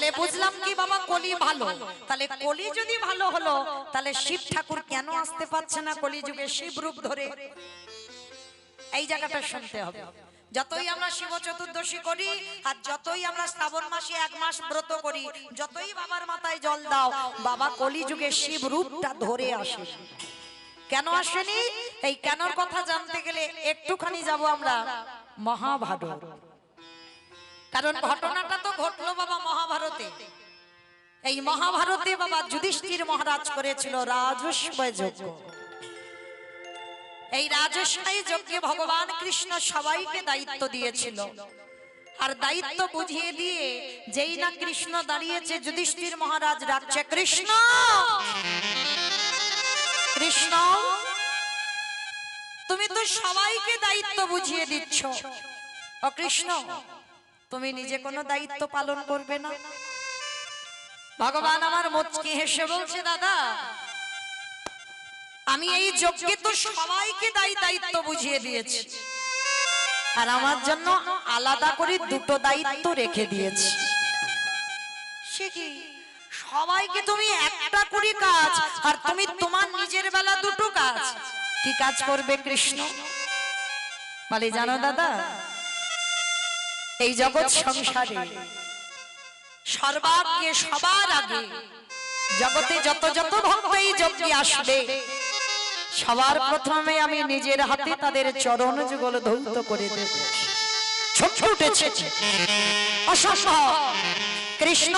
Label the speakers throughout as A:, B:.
A: তাহলে বুঝলাম কি বাবা, কলি ভালো। তাহলে কলি যদি ভালো হলো, তাহলে শিব ঠাকুর কেন আসতে পারছে না কলি যুগে শিব রূপ ধরে? এই জায়গাটা শুনতে হবে। যতই আমরা শিব চতুর্দশী করি, আর যতই আমরা শ্রাবণ মাসে এক মাস ব্রত করি, যতই বাবার মাথায় জল দাও, বাবা কলি যুগে শিব রূপটা ধরে আসে। কেন আসেনি? এই কেনর কথা জানতে গেলে একটুখানি যাব আমরা মহাভারত। কারণ ঘটনাটা তো ঘটলো বাবা মহাভারতে। এই মহাভারতে বাবা যুধিষ্ঠির মহারাজ করেছিল রাজস্বয় যজ্ঞ এই রাজস্বয় যজ্ঞে ভগবান কৃষ্ণ সবাইকে দায়িত্ব দিয়েছিল। আর দায়িত্ব বুঝিয়ে দিয়ে যেই না কৃষ্ণ দাঁড়িয়েছে যুধিষ্ঠির মহারাজ ডাকছে কৃষ্ণ! কৃষ্ণ! তুমি তো সবাইকে দায়িত্ব বুঝিয়ে দিচ্ছ। ও কৃষ্ণ তুমি নিজে কোনো দায়িত্ব পালন করবে না। ভগবান আমার মুচকি হেসে বলছে দাদা আমি এই যজ্ঞে তো সবাইকে দায়ী দায়িত্ব বুঝিয়ে দিয়েছি। আর আমার জন্য আলাদা করে দুটো দায়িত্ব রেখে দিয়েছি। সে কি? সবাইকে তুমি একটা করে কাজ আর তুমি তোমার নিজের বেলা দুটো কাজ। কি কাজ করবে কৃষ্ণ? বলে জানো দাদা এই জগৎ সংসারে। সর্বাগ্যে সবার আগে জগতে যত যত ভক্ত এই যজ্ঞে আসবে, সবার প্রথমে আমি নিজের হাতে তাদের চরণ যুগল ধৌত করে দেব। ছুটে উঠেছে। অসম্ভব। কৃষ্ণ,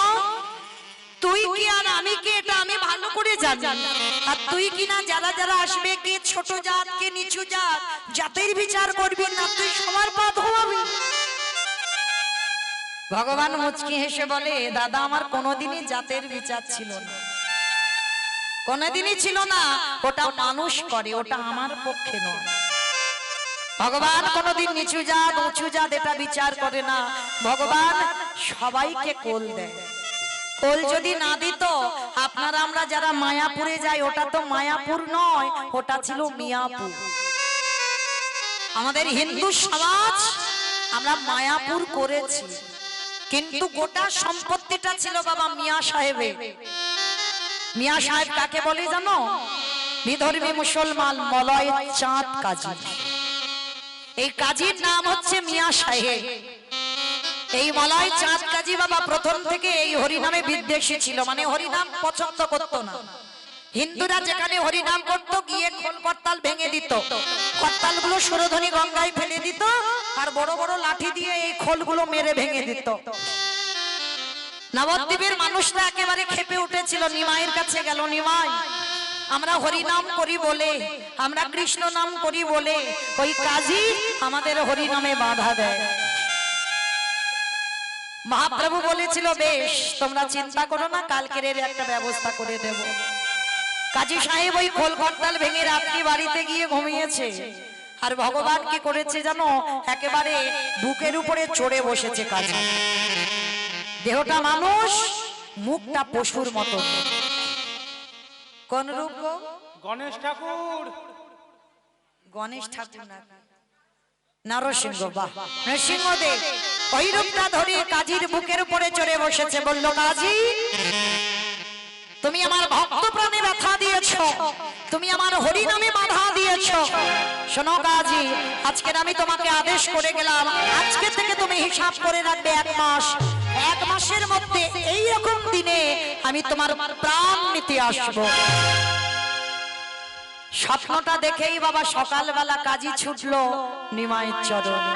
A: তুই কি আর আমি কি এটা আমি ভালো করে জানি। আর তুই কি না যারা যারা আসবে, কে ছোট জাত, কে নিচু জাত, জাতের বিচার করবি না তুই সবার পা ধোয়াবি ভগবান মুচকি হেসে বলে, দাদা, আমার কোনোদিনই জাতের বিচার ছিল না। কোনোদিনই ছিল না। ওটা মানুষ করে, ওটা আমার পক্ষে নয়। ভগবান কোনোদিন নিচু জাত, উঁচু জাত এটা বিচার করে না। ভগবান সবাইকে কোল দেয়। কোল যদি না দিত, আপনারা আমরা যারা মায়াপুরে যাই, ওটা তো মায়াপুর নয়, ওটা ছিল মিয়াপুর। আমাদের হিন্দু সমাজ আমরা মায়াপুর করেছি। কিন্তু গোটা সম্পত্তিটা ছিল বাবা মিয়া সাহেবের। মিয়া সাহেব কাকে বলে জানো? বিধর্মী মুসলমান মলয় চাঁদ কাজী। এই কাজীর নাম হচ্ছে মিয়া সাহেব। এই মলয় চাঁদ কাজী বাবা প্রথম থেকে এই হরিনামে বিদ্বেষী ছিল মানে হরিনাম পছন্দ করতো না। হিন্দুরা যেখানে হরিনাম করতো, গিয়ে খোল করতাল ভেঙে দিত। করতালগুলো সুরধনী গঙ্গায় ফেলে দিত। আর বড় বড় লাঠি দিয়ে এই খোলগুলো মেরে ভেঙে দিত। নবদ্বীপের মানুষরা একেবারে খেপে উঠেছিল, নিমাইয়ের কাছে গেল, নিমাই, আমরা হরিনাম করি বলে, আমরা কৃষ্ণ নাম করি বলে, ওই কাজী আমাদের হরিনামে বাধা দেয়। মহাপ্রভু বলেছিল, বেশ, তোমরা চিন্তা করো না, কালকের একটা ব্যবস্থা করে দেব। কাজী সাহেব ওই খোল করতাল ভেঙে রাত্রি বাড়িতে গিয়ে ঘুমিয়েছে। আর ভগবান কি করেছে জানো একেবারে বুকের উপরে চড়ে বসেছে কাজী। দেহটা মানুষ মুখটা পশুর মতো। কোন রূপ
B: গণেশ ঠাকুর।
A: গণেশ ঠাকুর না। নরসিংহ বাহ। নরসিংহদেব ওই রূপটা ধরে কাজীর বুকের উপরে চড়ে বসেছে বলল কাজী তুমি আমার ভক্ত প্রাণে ব্যথা দিয়েছ। তুমি আমার হরি নামে বাধা দিয়েছ। শোনো কাজী, আজকের আমি তোমাকে আদেশ করে গেলাম, আজকে থেকে তুমি হিসাব করে রাখবে এক মাস। এক মাসের মধ্যে এই রকম দিনে আমি তোমার প্রাণ নিতে আসব। স্বপ্নটা দেখেই বাবা সকালবেলা কাজী ছুটলো নিমায়ের চরণে।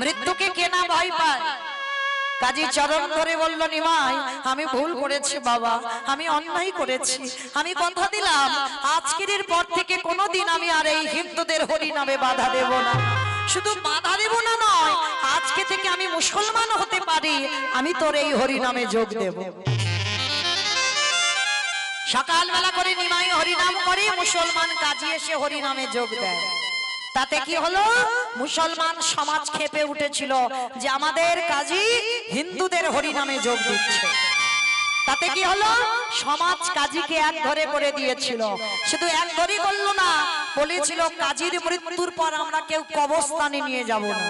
A: মৃত্যুকে কেনা ভয় পায়? কাজী চরণ ধরে বলল নিমাই আমি ভুল করেছি বাবা আমি অন্যায় করেছি। আমি কথা দিলাম আজকের পর থেকে কোনোদিন আমি আর এই হিন্দুদের হরি নামে বাধা দেব না। শুধু বাধা দেব না নয় আজকে থেকে আমি মুসলমান হতে পারি। আমি তোর এই হরি নামে যোগ দেব। সকালবেলা করে নিমাই হরিনাম করে মুসলমান কাজী এসে হরিনামে যোগ দেয়। তাতে কি হলো? মুসলমান সমাজ খেপে উঠেছিল যে আমাদের কাজী হিন্দুদের হরিনামে যোগ দিচ্ছে। তাতে কি হলো? সমাজ কাজীকে এক ঘরে করে দিয়েছিল। শুধু এক ঘরে করল না বলেছিল কাজীর মৃত্যুর পর আমরা কেউ কবস্থানে নিয়ে যাব না।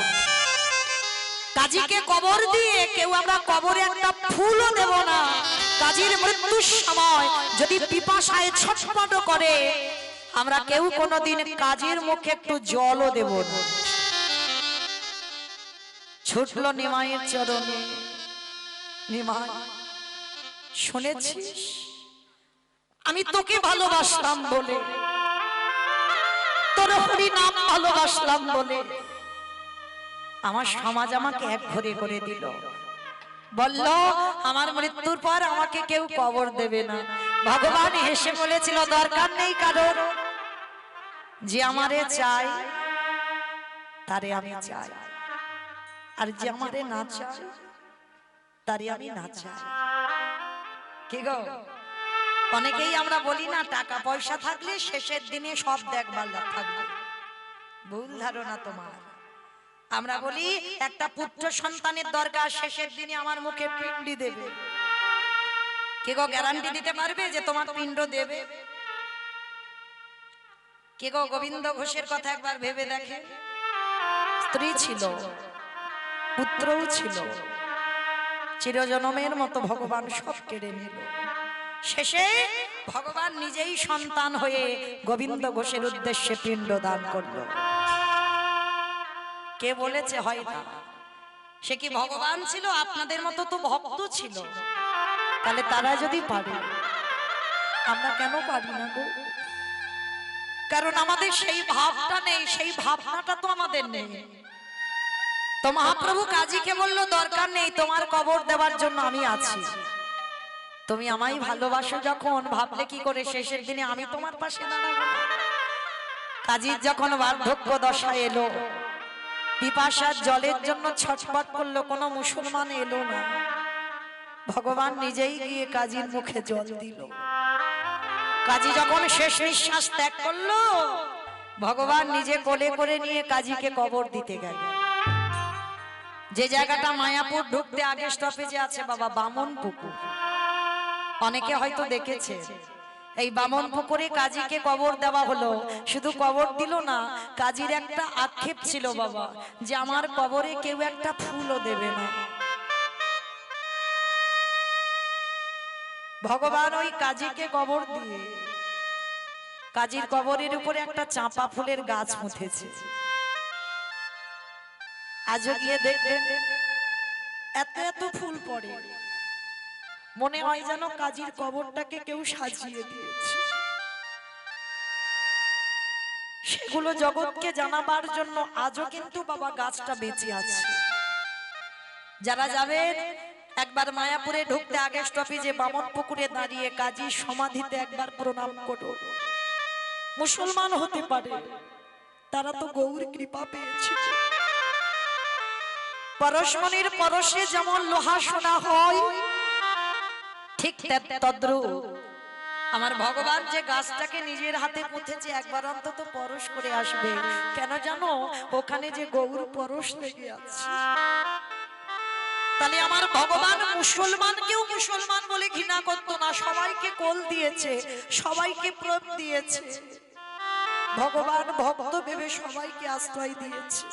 A: কাজীকে কবর দিয়ে কেউ আমরা কবরে একটা ফুলও দেব না। কাজীর মৃত্যুর সময় যদি পিপাসায় ছটফট করে আমরা কেউ কোনোদিন কাজের মুখে একটু জলও দেব না। ছুটল নিমাইয়ের চরণে। নিমাই শুনেছিস? আমি তোকে ভালোবাসলাম বলে। তোর হরি নাম ভালোবাসলাম বলে। আমার সমাজ আমাকে এক ঘরে করে দিল। বলল আমার মৃত্যুর পর আমাকে কেউ কবর দেবে না। ভগবান হেসে বলেছিল দরকার নেই কারোর। যে আমারে চাই তারে আমি চাই। আর যে আমারে না চাই তারে আমি না চাই। কি গো? অনেকেই আমরা বলি না টাকা পয়সা থাকলে শেষের দিনে সব দেখভাল থাকবে। ভুল ধারণা তোমার। আমরা বলি একটা পুত্র সন্তানের দরকার শেষের দিনে আমার মুখে পিণ্ডি দেবে। কে গো গ্যারান্টি দিতে পারবে যে তোমার পিণ্ড দেবে? কে গো গোবিন্দ ঘোষের কথা একবার ভেবে দেখে? স্ত্রী ছিল, পুত্রও ছিল। চিরজনমের মতো ভগবান সব কেড়ে নিল। শেষে ভগবান নিজেই সন্তান হয়ে গোবিন্দ ঘোষের উদ্দেশ্যে পিণ্ড দান করল। কে বলেছে হয় না? সে কি ভগবান ছিল? আপনাদের মতো তো ভক্ত ছিল। তাহলে তারা যদি পারে, আমরা কেন পারি না গো? কারণ আমাদের সেই ভাবটা নেই, সেই ভাবনাটা তো আমাদের নেই। তো মহাপ্রভু কাজীকে বলল, দরকার নেই তোমার কবর দেওয়ার জন্য আমি আছি। তুমি আমায় ভালোবাসো যখন, ভাবলে কি করে শেষের দিনে আমি তোমার পাশে দাঁড়াবো? কাজীর যখন বার্ধক্য দশা এলো, পিপাসার জলের জন্য ছটফট করল, কোনো মুসলমান এলো না। ভগবান নিজেই গিয়ে কাজীর মুখে জল দিল। কাজী যখন শেষ নিঃশ্বাস ত্যাগ করল, ভগবান নিজে কোলে করে নিয়ে কাজীকে কবর দিতে গেল যে জায়গাটা মায়াপুর ঢুকতে আগে স্টপেজে আছে বাবা, বামন পুকুর। অনেকে হয়তো দেখেছে, এই বামন পুকুরে কাজীকে কবর দেওয়া হলো। শুধু কবর দিল না, কাজীর একটা আক্ষেপ ছিল বাবা, যে আমার কবরে কেউ একটা ফুলও দেবে না। ভগবান ওই কাজীকে কবর দিয়ে। কাজীর কবরের উপরে একটা চাঁপা ফুলের গাছ মুথেছে। আজও গিয়ে দেখবেন, এত এত ফুল পড়ে। মনে হয় যেন কাজীর কবরটাকে কেউ সাজিয়ে দিয়েছে। সেগুলো জগৎকে জানাবার জন্য আজও কিন্তু বাবা গাছটা বেঁচে আছে। যারা যাবেন একবার মায়াপুরে ঢুকতে আগে স্টপেজে বামন পুকুরে দাঁড়িয়ে কাজী সমাধিতে একবার প্রণাম করো। মুসলমান হতে পারে, তারা তো গৌর কৃপা পেয়েছে। পরশমণির পরশে যেমন লোহা সোনা হয়, ঠিক তদ্রু আমার ভগবান যে গাছটাকে নিজের হাতে পুঁথেছে একবার অন্তত পরশ করে আসবে। কেন জানো? ওখানে যে গৌর পরশ লেগে আছে। তাহলে আমার ভগবান মুসলমানকেও মুসলমান বলে ঘৃণা করতো না। সবাইকে কোল দিয়েছে, সবাইকে প্রেম দিয়েছে। ভগবান ভক্ত ভেবে সবাইকে আশ্রয় দিয়েছে।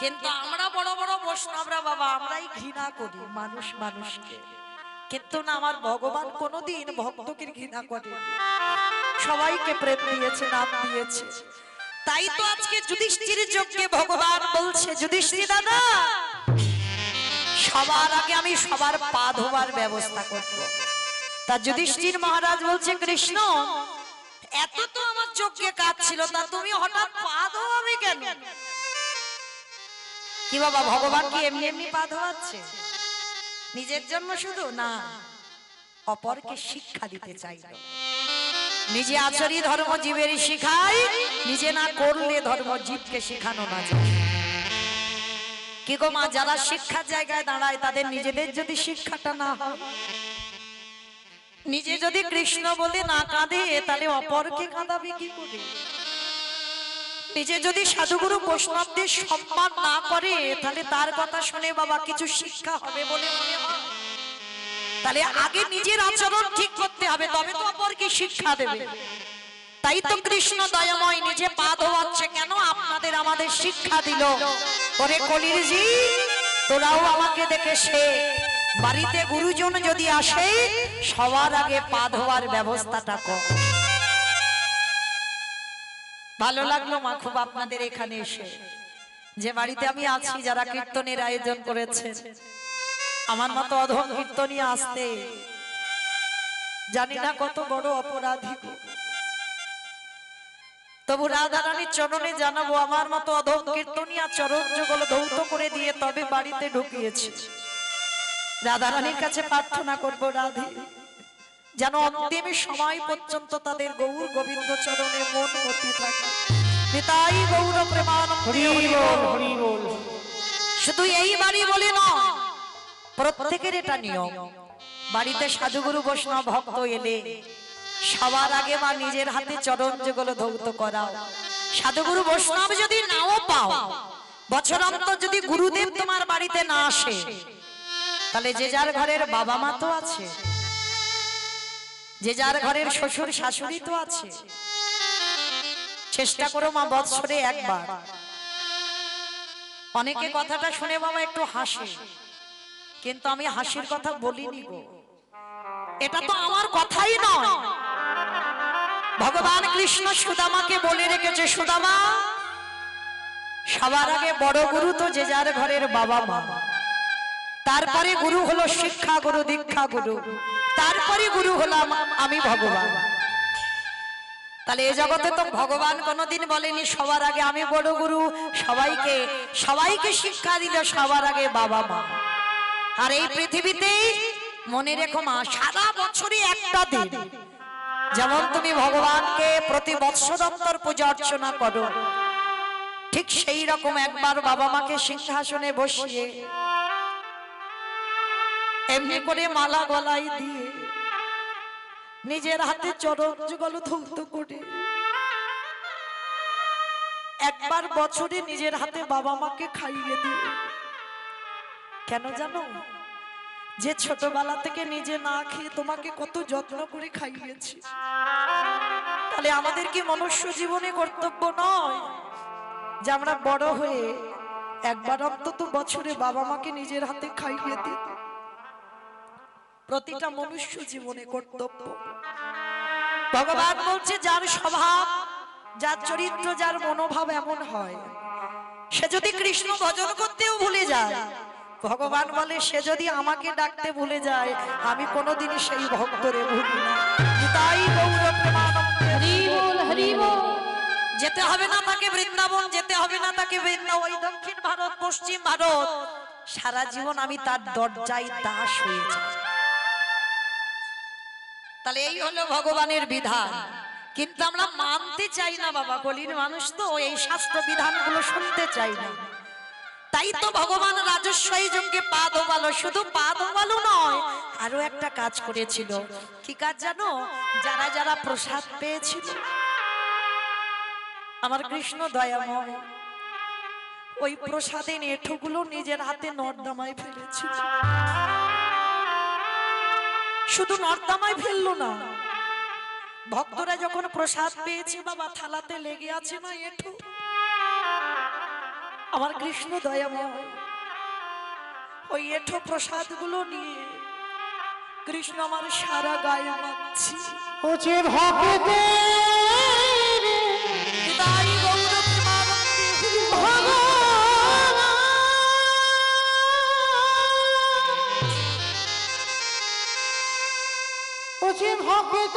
A: কিন্তু আমরা বড় বড় বৈষ্ণবরা বাবা, আমরাই ঘৃণা করি, মানুষ মানুষকে। কিন্তু না, আমার ভগবান কোনোদিন ভক্তকে ঘৃণা করে সবাইকে প্রেম দিয়েছে, নাম দিয়েছে। তাই তো আজকে যুধিষ্ঠির যজ্ঞে ভগবান বলছে, যুধিষ্ঠির দাদা সবার আগে আমি সবার পা ধোবার ব্যবস্থা করব। তা যুধিষ্ঠির মহারাজ বলছে, কৃষ্ণ, এত তো আমার যজ্ঞে কাজ ছিল, তা তুমি হঠাৎ পা ধোয়াবে কেন? কি বাবা, ভগবান কি এমনি এমনি পা ধোয়াচ্ছে? নিজের জন্য শুধু? না, অপরকে শিক্ষা দিতে চাইল। নিজে আচরি ধর্ম জীবের শিখাই, নিজে না করলে ধর্ম জীবকে শেখানো না যায়। কি গো মা, যারা শিক্ষার জায়গায় দাঁড়ায়, তাদের নিজেদের যদি শিক্ষাটা না হয়, নিজে যদি কৃষ্ণ বলে না কাঁদে, তাহলে অপরকে কাঁদাবে কি করে? নিজে যদি সাধুগুরু বৈষ্ণবদের সম্মান না করে, তাহলে তার কথা শুনে বাবা কিছু শিক্ষা হবে বলে মনে হয়। তাহলে আগে নিজের আচরণ ঠিক করতে হবে, তবে তো অপরকে শিক্ষা দেবে। তাই তো কৃষ্ণ দয়াময় নিজে পা ধোয়াচ্ছে। কেন আপনাদের আমাদের শিক্ষা দিল? ওরে কলির জি তোরাও আমাকে দেখে সে বাড়িতে গুরুজন যদি আসে, সবার আগে পা ধোয়ার ব্যবস্থাটা কর। ভালো লাগল মা, খুব আপনাদের এখানে এসে। যে বাড়িতে আমি আছি, যারা কীর্তনের আয়োজন করেছে। আমার মতো অধম কীর্তনী আসতে। জানি না কত বড় অপরাধী। তবু রাধারানীর চরণে জানাব আমার মতো অধম কীর্তনিয়া চরণ যুগল ধৌত করে দিয়ে তবে বাড়িতে ঢুকিয়েছি। রাধারানীর কাছে প্রার্থনা করব রাধে যেন অন্তিম সময় পর্যন্ত তাদের গৌর গোবিন্দ চরণে মন মতি থাকে। পিতাই গৌর
B: বল
A: শুধু এই বাড়ি বলে নয় প্রত্যেকের এটা নিয়ম। বাড়িতে সাধুগুরু বৈষ্ণব ভক্ত এলে সবার আগে মা নিজের হাতে চরণ যেগুলো ধৌত করাও। সাধুগুরু বৈষ্ণব যদি নাও পাও, বছর অন্তর যদি গুরুদেব তোমার বাড়িতে না আসে, তাহলে যে যার ঘরের বাবা মা তো আছে, যে যার ঘরের শ্বশুর শাশুড়ি তো আছে, চেষ্টা করো মা বৎসরে একবার। অনেকে কথাটা শুনে বাবা একটু হাসে, কিন্তু আমি হাসির কথা বলিনি গো। এটা তো আমার কথাই নয়। ভগবান কৃষ্ণ সুদামাকে বলে রেখেছে, সুদামা, সবার আগে বড় গুরু তো যে যার ঘরের বাবা মা। তারপরে গুরু হলো শিক্ষা গুরু, দীক্ষা গুরু। তারপরে গুরু হলাম আমি ভগবান। তাহলে এ জগতে তো ভগবান কোনোদিন বলেনি, সবার আগে আমি বড় গুরু, সবাইকে সবাইকে শিক্ষা দিল সবার আগে বাবা মা। আর এই পৃথিবীতে মনে রেখো মা, সারা বছরই একটা দিন। যেমন তুমি ভগবানকে প্রতি বৎসরন্তর পূজা অর্চনা করো, ঠিক সেই রকম একবার বাবা মাকে সিংহাসনে বসিয়ে এমনি করে মালা গলায় দিয়ে নিজের হাতে চরণ যুগল ধৌত করে একবার বছরে নিজের হাতে বাবা মাকে খাইয়ে দিয়ে। কেন জানো? যে ছোটবেলা থেকে নিজে না খেয়ে তোমাকে কত যত্ন করে খাইয়েছি। তাহলে আমাদের কি মনুষ্য জীবনে কর্তব্য নয় যে আমরা বড় হয়ে একবার অন্তত বছরে বাবা মাকে নিজের হাতে খাইয়ে দিই? প্রতিটা মনুষ্য জীবনে কর্তব্য। ভগবান বলছে, যার স্বভাব, যার চরিত্র, যার মনোভাব এমন হয়, সে যদি কৃষ্ণ ভজন করতেও ভুলে যায় ভগবান বলে সে যদি আমাকে ডাকতে ভুলে যায় আমি কোনোদিনই সেই ভক্তরে ভুলি না। তাই যেতে হবে না তাকে বৃন্দাবন যেতে হবে না তাকে বৃন্দাবন। দক্ষিণ ভারত পশ্চিম ভারত সারা জীবন আমি তার দরজায় দাস হয়েছি তাহলে এই হলো ভগবানের বিধান। কিন্তু আমরা মানতে চাই না বাবা কলির মানুষ তো এই শাস্ত্র বিধানগুলো শুনতে চাই না। তাই তো ভগবান রাজস্ব জনকে পা দোবালো, শুধু পা দোবালো নয়, আরও একটা কাজ করেছিল। কি কাজ জানো? যারা যারা প্রসাদ পেয়েছিল। আমার কৃষ্ণ দয়াময়, ওই প্রসাদে নেঠুগুলো নিজের হাতে নর্দমায় ফেলেছিল। শুধু নর্দমায় ফেলল না, ভক্তরা যখন প্রসাদ পেয়েছে, বাবা থালাতে লেগে আছে না এঠু। আমার কৃষ্ণ দয়াময়। ওই এঠো প্রসাদগুলো নিয়ে কৃষ্ণ আমার সারা গায়ে মাখছি। প্রেমানন্দে
B: ওছে ভক্ত ভক্ত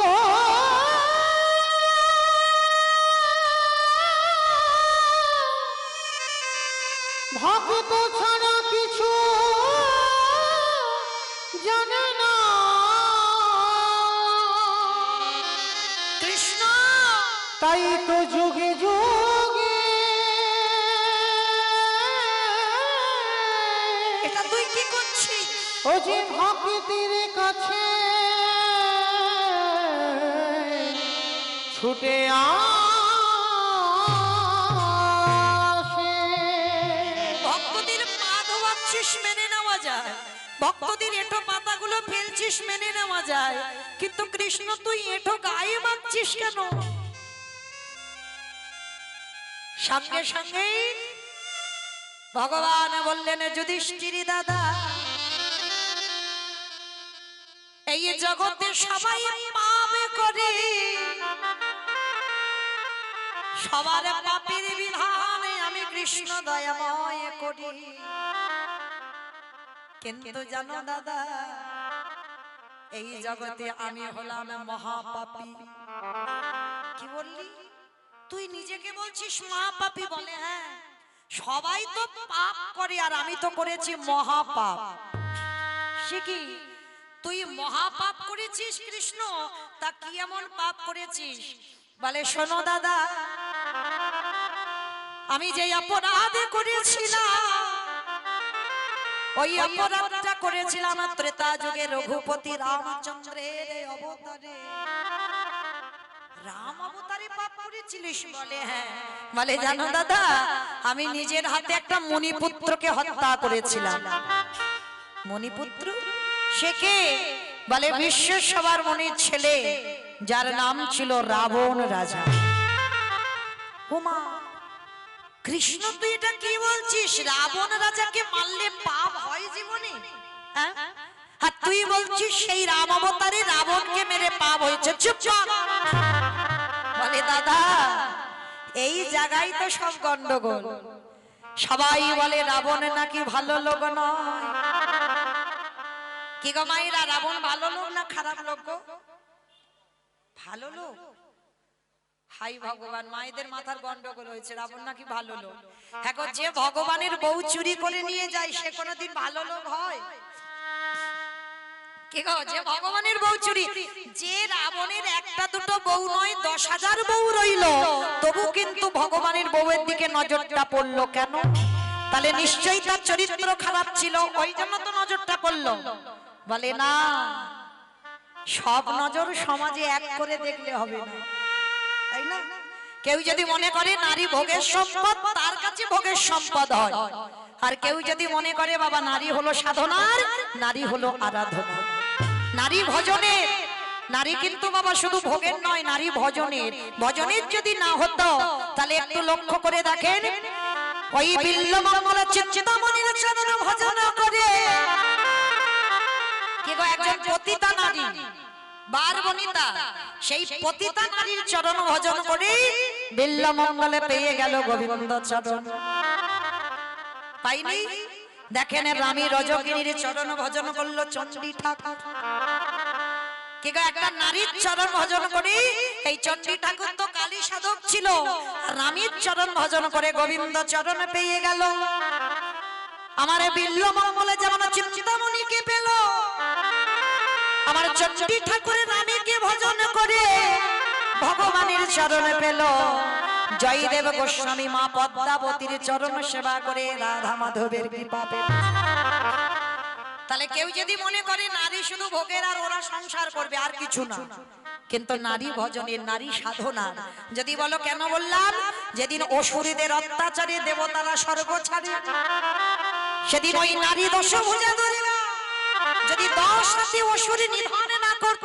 B: ছুটে
A: ধোয়াচ্ছিস, মেনে নেওয়া যায়। ফেলছিস, মেনে নেওয়া যায়। কিন্তু কৃষ্ণ তুই গায়ে কেন? ভগবান বললেন, যুধিষ্ঠির দাদা, এই জগতে সবাই পাবে করে। সবার পাপের বিধানে আমি কৃষ্ণ দয়াময় করি। কিন্তু জানো দাদা, এই জগতে আমি হলাম মহাপাপী। কি বললি? তুই নিজেকে বলছিস মহাপাপী বলে হ্যাঁ? সবাই তো পাপ করে আর আমি তো করেছি মহাপাপ। সে কি? তুই মহাপাপ করেছিস কৃষ্ণ? তা কি এমন পাপ করেছিস? বলে শোনো দাদা আমি যে অপরাধ করেছিলাম ওই অপরাধটা করেছিলাম ত্রেতা যুগে রঘুপতি রামচন্দ্রের অবতারে। রাম অবতারে পাপ করেছিলিস বলে হ্যাঁ। বলে জানো দাদা আমি নিজের হাতে একটা মণিপুত্রকে হত্যা করেছিলাম। মণিপুত্র? সে কে? বলে বিশ্বের সবার মনির ছেলে যার নাম ছিল রাবণ রাজা। উমা কৃষ্ণ, তুই এটা কি বলছিস? রাবণ রাজাকে মারলে পাপ হয় জীবনে? হ্যাঁ? আর তুই বলছিস সেই রাম অবতারে রাবণকে মেরে পাপ হয়েছে। চুপ বলে, দাদা, এই জায়গায় তো সব গন্ডগোল। সবাই বলে, রাবণ নাকি ভালো লোক নয়। কি গো মাইরা, রাবণ ভালো লোক না খারাপ লোক ভালো লোক? হাই ভগবান মায়েদের মাথার গন্ডগোল হয়েছে রাবণ নাকি ভালো লোক। এখন যে ভগবানের বউ চুরি করে নিয়ে যায় সে কোনোদিন ভালো লোক হয়। কি গো যে ভগবানের বউ চুরি? যে রাবণের একটা দুটো বউ নয় দশ হাজার বউ রইল। তবু কিন্তু ভগবানের বউয়ের দিকে নজরটা পড়ল কেন? তাহলে নিশ্চয়ই তার চরিত্র খারাপ ছিল ওই জন্য তো নজরটা পড়ল। বলে না সব নজর সমাজে এক করে দেখলে হবে না। তাই না? কেউ যদি মনে করে নারী ভোগের সম্পদ তার কাছে ভোগের সম্পদ হয়। আর কেউ যদি মনে করে বাবা নারী হলো সাধনার নারী হলো আরাধনা। নারী ভজনের নারী কিন্তু বাবা শুধু ভোগের নয় নারী ভজনের ভজনের যদি না হতো তাহলে একটু লক্ষ্য করে দেখেন। ওই বিল্ল মঙ্গল চিন্তামণির চরণ ভজন করে। কি গো একজন পতিতা নারী। বার বনিতা সেই পতিতা নারীর চরণ ভজন করে বিল্ল মঙ্গলে পেয়ে গেল গোবিন্দ চরণ। পাইনি? দেখেন রানী রজগিনীর চরণ ভজন করল চণ্ডী ঠাকুর। কি গো একটা নারীর চরণ ভজন করি? এই চণ্ডী ঠাকুর তো কালী সাধক ছিল। রানীর চরণ ভজন করে গোবিন্দ চরণ পেয়ে গেল। আমার বিল্ল মঙ্গলে যেমন চিন্তামণিকে পেল আমার চণ্ডী ঠাকুরের রানীকে ভজন করে? ভগবানের চরণে পেল। জয়দেব গোস্বামী মা পদ্মাবতীর চরণ সেবা করে রাধা মাধবের কৃপা পেল তাহলে কেউ যদি মনে করে নারী শুধু ভোগের আর ওরা সংসার করবে আর কিছু না। কিন্তু নারী ভজনের নারী সাধনা। যদি বলো কেন বললাম? যেদিন অসুরীদের অত্যাচারে দেবতারা স্বর্গ ছাড়ে সেদিন ওই নারী দশ ভুজা ধরিবা যদি দশ রাতে অসুরি নিধন না করত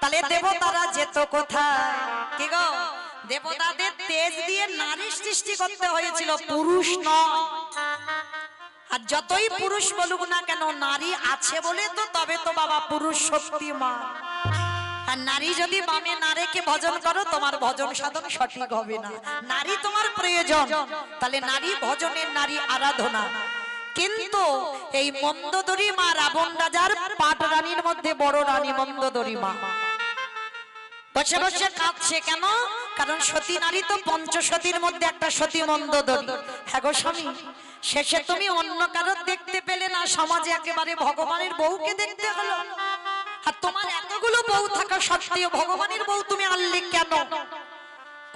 A: তাহলে দেবতারা যেত কোথায়? কি গো? দেবতাদের তেজ দিয়ে নারী সৃষ্টি করতে হয়েছিল পুরুষ নয়। আর যতই পুরুষ বলুক না কেন নারী আছে বলে তো তবে তো বাবা পুরুষ শক্তিমান। আর নারী যদি বামে নারীকে ভজন করো তোমার ভজন সাধন সঠিক হবে না। নারী তোমার প্রয়োজন। তাহলে নারী ভজনের নারী আরাধনা। কিন্তু এই মন্দদরি মা রাবণ রাজার পাট রানীর মধ্যে বড় রানী মন্দদরি মা। বসে বসে কাঁদছে কেন? কারণ সতী নারী তো পঞ্চসতীর মধ্যে একটা সতী মন্দদরি। হ্যাঁ গো স্বামী, শেষে তুমি অন্য কারোর দেখতে পেলে না, সমাজে একেবারে ভগবানের বউকে দেখতে হলো। আর তোমার এতগুলো বউ থাকা সত্ত্বেও ভগবানের বউ তুমি আনলে কেন?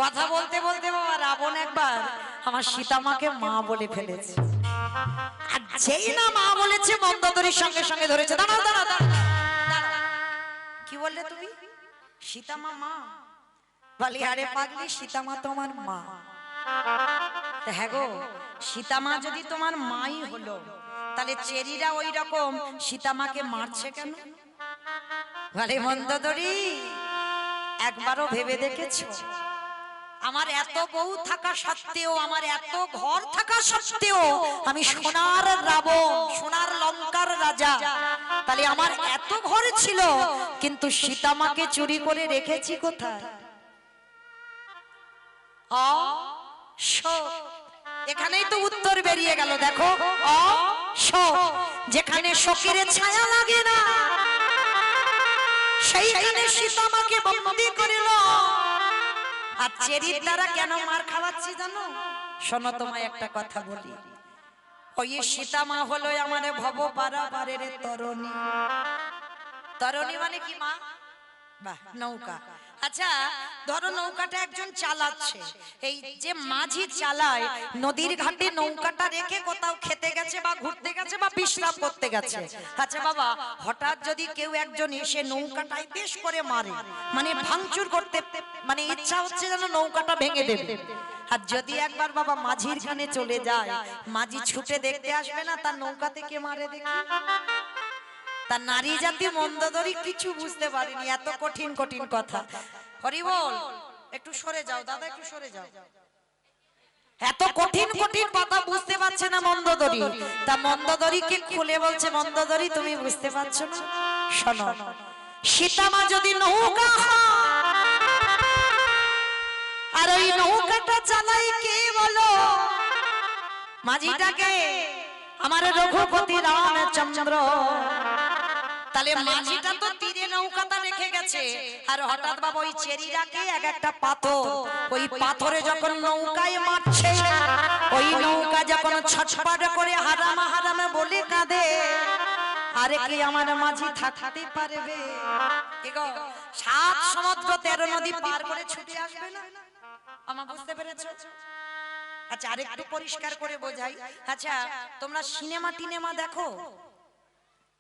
A: কথা বলতে বলতে বাবা, রাবণ একবার আমার সীতামাকে মা বলে ফেলেছে। যেই না মা বলেছে, মন্দদরির সঙ্গে সঙ্গে ধরেছে। দাঁড়াও দাঁড়াও দাঁড়াও। কি বললে তুমি? সীতামা মা। বলি, আরে পাগলি, সীতামা তোমার মা। হ্যাঁ গো, সীতামা যদি তোমার মাই হলো, তাহলে চেরিরা ওই রকম সীতামাকে মারছে কেন? বলে, মন্দদরি, একবারও ভেবে দেখেছ? আমার এত বউ থাকা সত্ত্বেও আমার এত ঘর থাকা সত্ত্বেও আমি সোনার রাবণ সোনার লঙ্কার রাজা। তাহলে আমার এত ঘর ছিল কিন্তু সীতামাকে চুরি করে রেখেছি কোথায়? এখানেই তো উত্তর বেরিয়ে গেল দেখো। যেখানে শোকের ছায়া লাগে না সেইখানে সীতামাকে বন্দি করিল। আর চেরির দ্বারা কেন মার খাওয়াচ্ছি জানো? শোনো, তোমায় একটা কথা বলি। ওই সীতা মা হলো আমার ভব পারাবারের তরণী। তরণী মানে কি মা? নৌকা। আচ্ছা ধরো নৌকাটা একজন চালাচ্ছে। এই যে মাঝি চালায়, নদীর ঘাটে নৌকাটা রেখে কোথাও খেতে গেছে বা ঘুরতে গেছে বা বিশ্রাম করতে গেছে। আচ্ছা বাবা, হঠাৎ যদি কেউ একজন এসে নৌকাটাই বেশ করে মারে মানে ভাঙচুর করতে মানে ইচ্ছা হচ্ছে যেন নৌকাটা ভেঙে দেবে। আর যদি একবার বাবা মাঝির খানে চলে যায়, মাঝি ছুটে দেখতে আসবে না, তার নৌকা থেকে মারে দেখি? তার নারী জাতি মন্দদরি কিছু বুঝতে পারেনি এত কঠিন কঠিন কথা। হরি বল একটু সরে যাও দাদা একটু সরে যাও। এত কঠিন কঠিন কথা বুঝতে পারছে না মন্দদরি। তা মন্দদরিকে খুলে বলছে মন্দদরি তুমি বুঝতে পারছ না? শোনো সীতামা যদি নৌকা আর ওই নৌকাটা চালাই কে বলো? মাঝিটাকে আমার রঘুপতি রামচন্দ্র। তাহলে মাঝিটা তো তীরে নৌকাটা রেখে গেছে। আর হঠাৎ বাবা ওই চেরিটাকে এক একটা পাথর ওই পাথরে যখন নৌকায় মারছে ওই নৌকা যখন ছটপট করে হারামা হারামে বলে কাঁদে। আরে কি আমার মাঝি থাকতে পারবে? সাত সমুদ্র তেরো নদী পার করে ছুটে আসবে না? আমার বুঝতে পেরেছ? আচ্ছা আরেকটু পরিষ্কার করে বোঝাই। আচ্ছা তোমরা সিনেমা টিনেমা দেখো?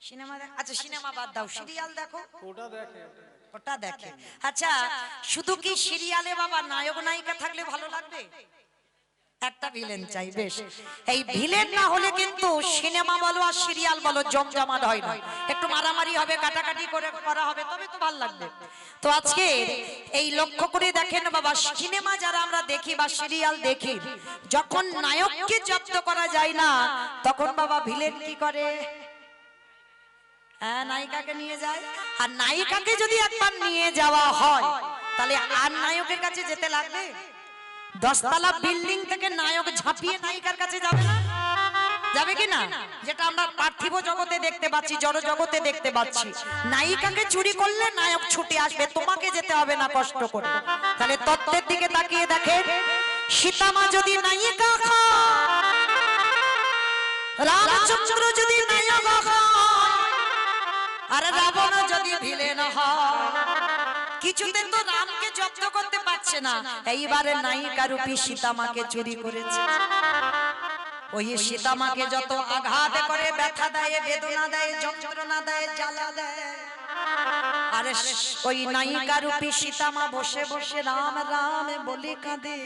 A: সিনেমা আচ্ছা সিনেমা বাদ দাও সিরিয়াল দেখো।
C: ওটা দেখে।
A: ওটা দেখে। আচ্ছা শুধু কি সিরিয়ালে বাবা নায়ক নায়িকা থাকলে ভালো লাগবে? একটা ভিলেন চাই বেশ। এই ভিলেন না হলে কিন্তু সিনেমা বলো আর সিরিয়াল বলো জমজমাট হয় না। একটু মারামারি হবে কাটাকাটি করে করা হবে তবে তো ভালো লাগবে। তো আজকে এই লক্ষ্য করে দেখেন বাবা সিনেমা যারা আমরা দেখি বা সিরিয়াল দেখি যখন নায়ককে জব্দ করা যায় না তখন বাবা ভিলেন কি করে? নায়িকাকে নিয়ে যায় আর নায়িকাকে যদি একবার নিয়ে যাওয়া হয় তাহলে আর নায়কের কাছে যেতে লাগবে। দশতলা বিল্ডিং থেকে নায়ক ঝাঁপিয়ে নায়িকার কাছে যাবে না? যাবে কি না? যেটা আমরা পার্থিব জগতে দেখতে পাচ্ছি জড় জগতে দেখতে পাচ্ছি। নায়িকাকে চুরি করলে নায়ক ছুটে আসবে তোমাকে যেতে হবে না কষ্ট করে। তাহলে তত্ত্বের দিকে তাকিয়ে দেখে সীতামা যদি নায়িকা হয় রামচন্দ্র যদি নায়ক হয়। আর রাবণ যদি ভিলেন হয় কিছুতে তো রামকে জব্দ করতে পারছে না। এইবারে নায়িকা রূপী সীতামাকে চুরি করেছে। ওই সীতামাকে যত আঘাত করে ব্যথা দেয় বেদনা দেয় যন্ত্রণা দেয় জ্বালা দেয়। আরে ওই নায়িকা রূপী সীতামা বসে বসে রাম রাম বলে কাঁদে।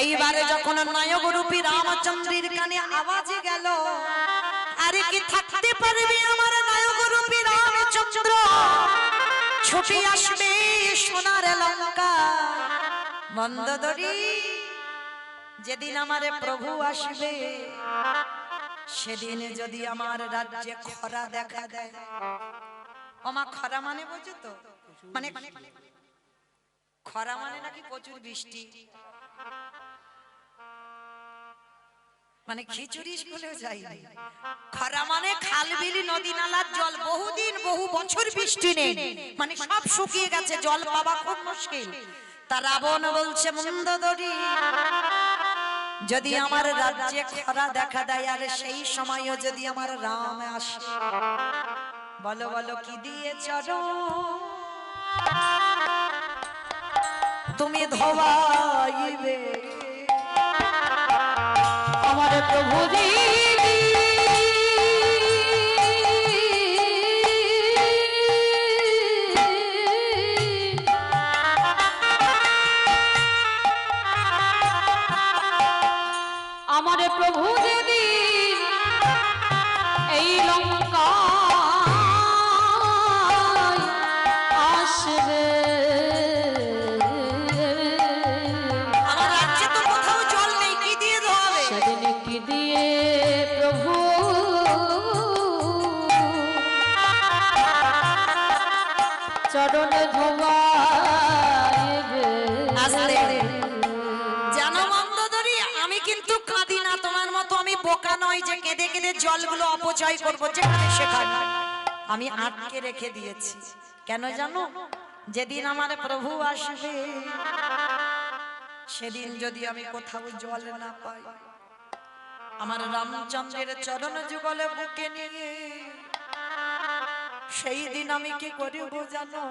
A: এইবারে যখন নায়ক রূপী রামচন্দ্রের কানে আওয়াজে গেল আরে কি থাকতে পারবে আমার ছুটে আসবে সোনার লঙ্কা। মন্দদরি যেদিন আমার প্রভু আসবে, সেদিন যদি আমার রাজ্যে খরা দেখা দেয়। ওমা, খরা মানে বোঝো তো? মানে খরা মানে নাকি প্রচুর বৃষ্টি। মানে খিচুড়ি স্কুলেও যাইনি। খরা মানে খাল বিলি নদী নালার জল। বহুদিন বহু বছর বৃষ্টি নেই। মানে সব শুকিয়ে গেছে। জল পাওয়া খুব মুশকিল। তা রাবণ বলছে মন্দদরি যদি আমার রাজ্যে খরা দেখা দেয় আর সেই সময়ও যদি আমার রাম আসে। বলো বলো কি দিয়ে চলো তুমি ধোবাইবে।
B: আমার প্রভু
A: জলগুলো অপচয় করব যেখানে সেখানে। আমি আটকে রেখে দিয়েছি। কেন জানো? যেদিন আমার প্রভু আসবে, সেদিন যদি আমি কোথাও জল না পাই, আমার রামচন্দ্রের চরণ যুগলে বুকে নিয়ে, সেই দিন আমি কি করি জানো?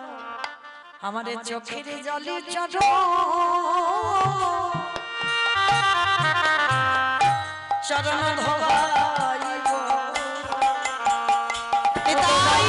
A: আমার চোখের জলে চর চরণ ধোয়াইব নিতাই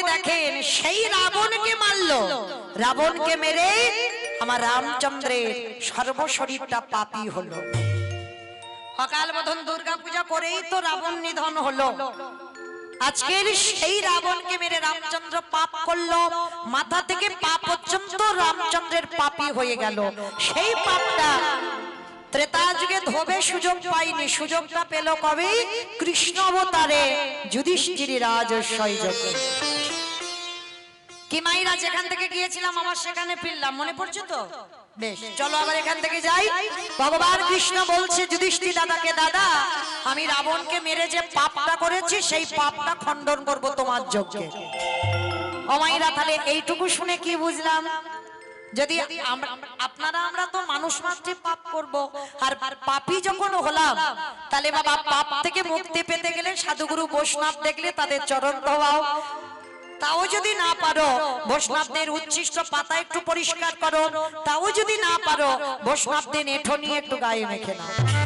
B: করে
A: দেখেন সেই রাবণকে মারলো। রাবণকে মেরে আমার রামচন্দ্রের সর্বশরীরটা পাপী হলো। সকাল বোধন দুর্গা পূজা করেই তো রাবণ নিধন হলো। আজকের সেই রাবণকে মেরে রামচন্দ্র পাপ করল। মাথা থেকে পা পর্যন্ত রামচন্দ্রের পাপী হয়ে গেল। সেই পাপটা ত্রেতা যুগে ধোবে সুযোগ পাইনি সুযোগটা পেল কবে? কৃষ্ণ অবতারে। যুধিষ্ঠির রাজস্বয় যোগে। কি মাইরা যেখান থেকে গিয়েছিলাম, আমার সেখানে ফিরলাম, মনে পড়ছে তো? বেশ, চলো আবার এখান থেকে যাই। ভগবান কৃষ্ণ বলছে, যুধিষ্ঠির দাদাকে, দাদা, আমি রাবণকে মেরে যে পাপটা করেছি, সেই পাপটা খণ্ডন করব তোমার যজ্ঞে। অমাইরা তাহলে এইটুকু শুনে কি বুঝলাম? যদি আপনারা, আমরা তো মানুষ মাত্রে পাপ করব। আর পাপি যখন হলাম, তাহলে বাবা, পাপ থেকে মুক্তি পেতে গেলে সাধুগুরু বৈষ্ণব দেখলে তাদের চরণ ধোয়াও। তাও যদি না পারো, বৈষ্ণবদের উচ্ছিষ্ট পাতা একটু পরিষ্কার করো। তাও যদি না পারো, বৈষ্ণবদের এঠো নিয়ে একটু গায়ে মেখে নাও।